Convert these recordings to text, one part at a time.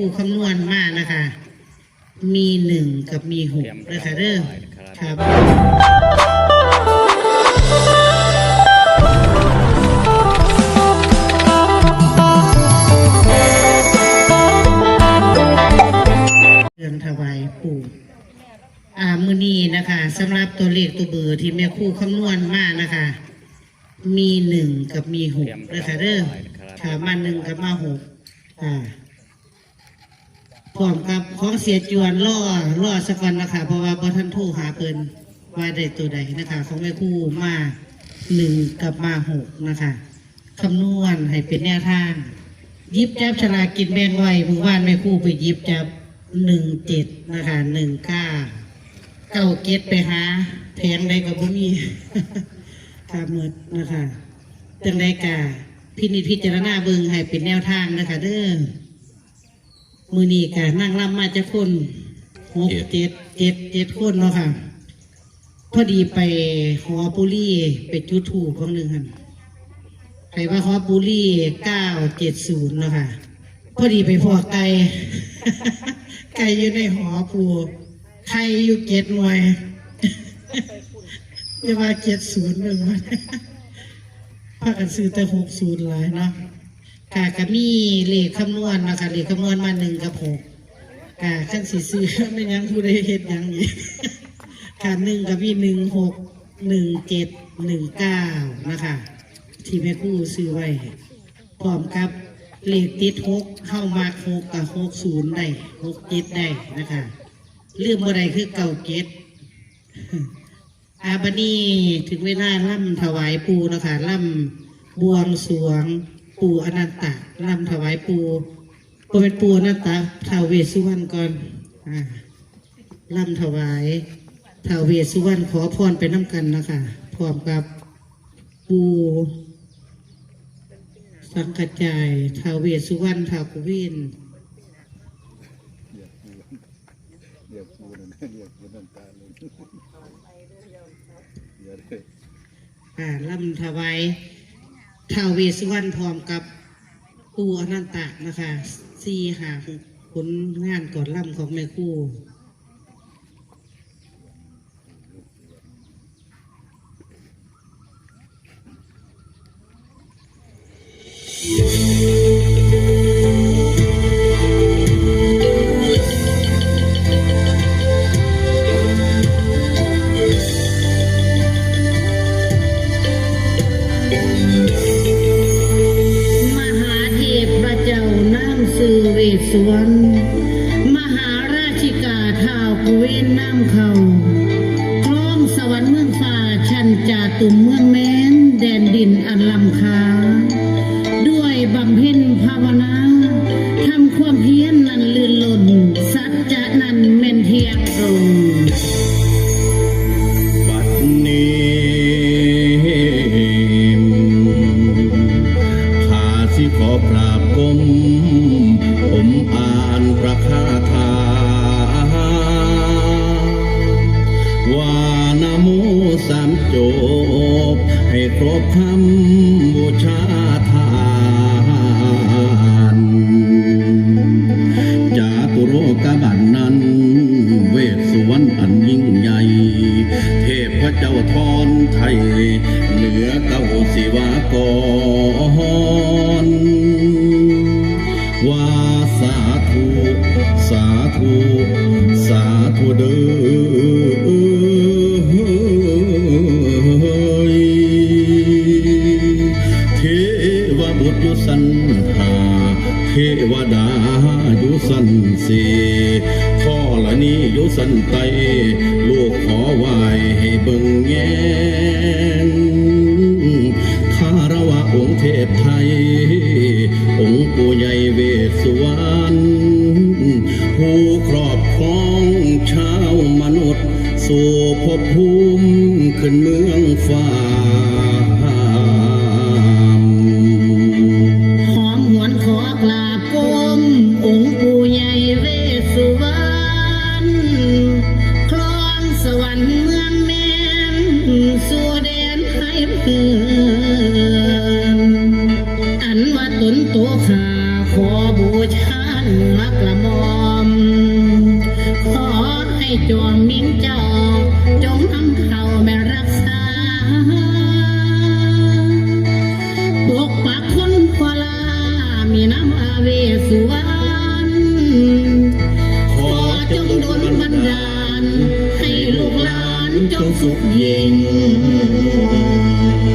ปูคำนวณมานะคะ มีหนึ่งกับมีหกนะคะเด้อครับเรื่องถวายปู่อ่ามือนี้นะคะสำหรับตัวเลขตัวเบอร์ที่แม่ครู่คำนวณมานะคะ มีหนึ่งกับมีหกนะคะเด้อค่ะมาหนึ่งกับมาหกอ่า พร้อมกับของเสียจวนล่อล่อสกอนนะคะเพราะว่าพอท่านโทรหาเพิ่นว่าได้ตัวใดนะคะของแม่คู่มาหนึ่งกับมาหกนะคะคำนวณให้เป็นแนวทางยิบจับฉลากกินแบ่งไว้เมื่อวานแม่คู่ไปยิบจับหนึ่งเจ็ดนะคะหนึ่งเก้าเก้าเกตไปหาแพงใดก็บ่มีค่ะหมดนะคะจังไดกาพินิจพิจารณาเบิงให้เป็นแนวทางนะคะเด้อ มือนี้กานั่งรำมาจะคนหกเจ็ดเจ็ดเจ็ดคนเนาะค่ะ พอดีไปหอปุรีไปจุดถูกของหนึ่งหันไข่ว่าฮอบุรีเก้าเจ็ดศูนย์นาะค่ะ พอดีไปพอไก่ไก่อยู่ในหอปูไข่อยู่เจ็ดหน่วยเรียกว่าเจ็ดศูนย์หนึ่งวันพากันซื้อแต่หกศูนย์หลายเนาะ กากะมีเลขคำนวณนะคะเลขคำนวณมาหนึ่งกับหกกาขั้นสีซื้อไม่ยังผู้ใดเห็นยังอีกค่ะหนึ่งกับมีหนึ่งหกหนึ่งเจ็ดหนึ่งเก้านะคะที่แม่คู่ซื้อไว้พร้อมกับเลขติดหกเข้ามาหกกับหกศูนย์ได้หกเจ็ดได้นะคะเรื่องบ่ได้คือเก่าเจ็ดอาบันนี้ถึงเวลาล่ำถวายปูนะคะล่ำบวงสรวง ปูอนันตะล่ำถวายปูปูเป็นปูอนันตะท้าวเวสสุวรรณก่อนอ่าลำถวายท้าวเวสสุวรรณขอพรไปน้ำกันนะคะพร้อมกับปูสังกจายท้าวเวสสุวรรณท้าวกุวินเรียกปูนั่นเรียกปูน้ำตาเลยออ่าล่ำถวาย ท้าวเวสสุวรรณพร้อมกับปูอนันตะนะคะสี่หาผลงานก่อนล่ำของแม่ครู่ม หาราชิกาท้าวกุเวนน้ำเขาคล้องสวรรค์เมืองฟ้าชันจาตุมเมืองแม้น แดนดินอันลำคา ธุสาธุเด้อ Thank you.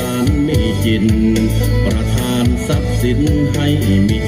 ลานไม่กิน ประทานทรัพย์สินให้มี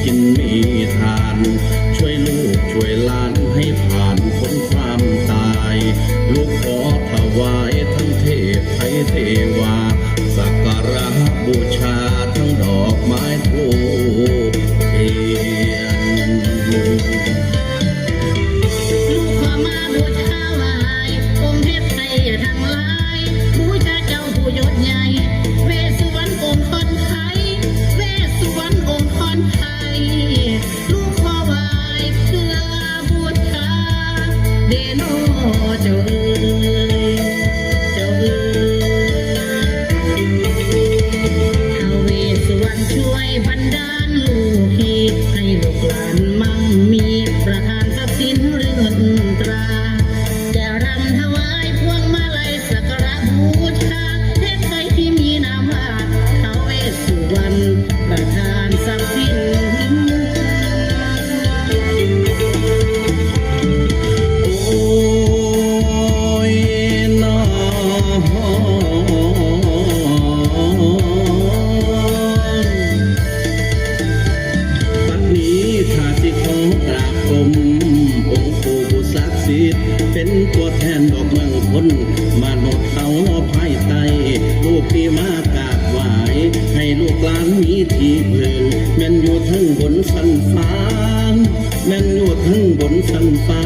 you're burning. นสันฟ้า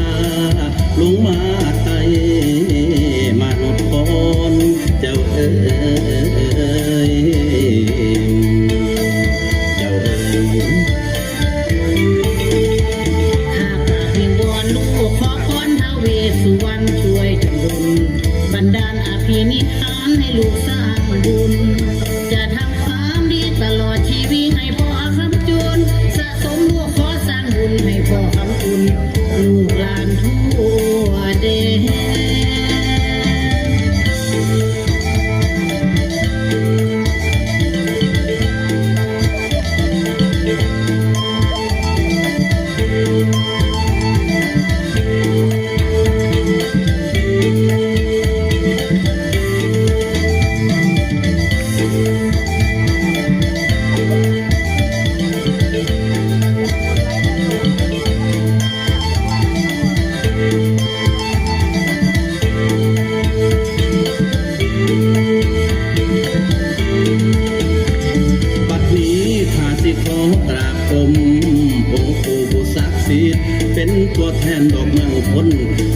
องค์ปู่ศักดิ์สิทธิ์เป็นตัวแทนดอกเมืองพ้น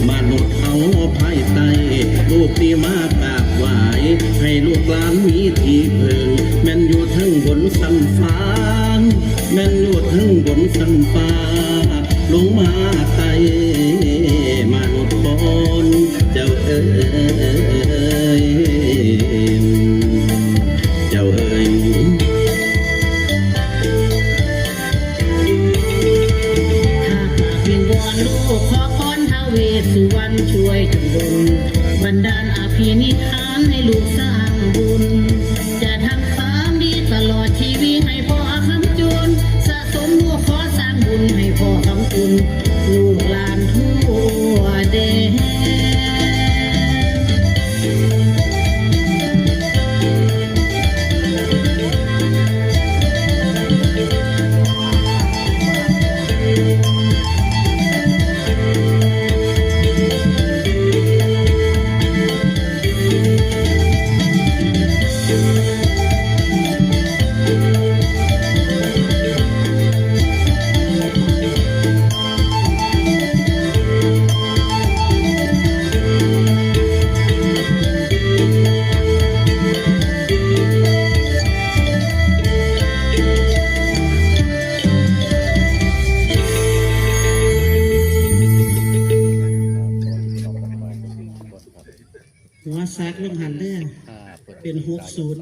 มนุษย์เขาภายใต้ลูกนี้มากราบไหวให้ลูกหลานมีที่พึ่งแม่นอยู่ทั้งบนสันฟ้าแม่นอยู่ทั้งบนสันฟ้าลงมาไตมนุษย์พ้น เป็นหกศูนย์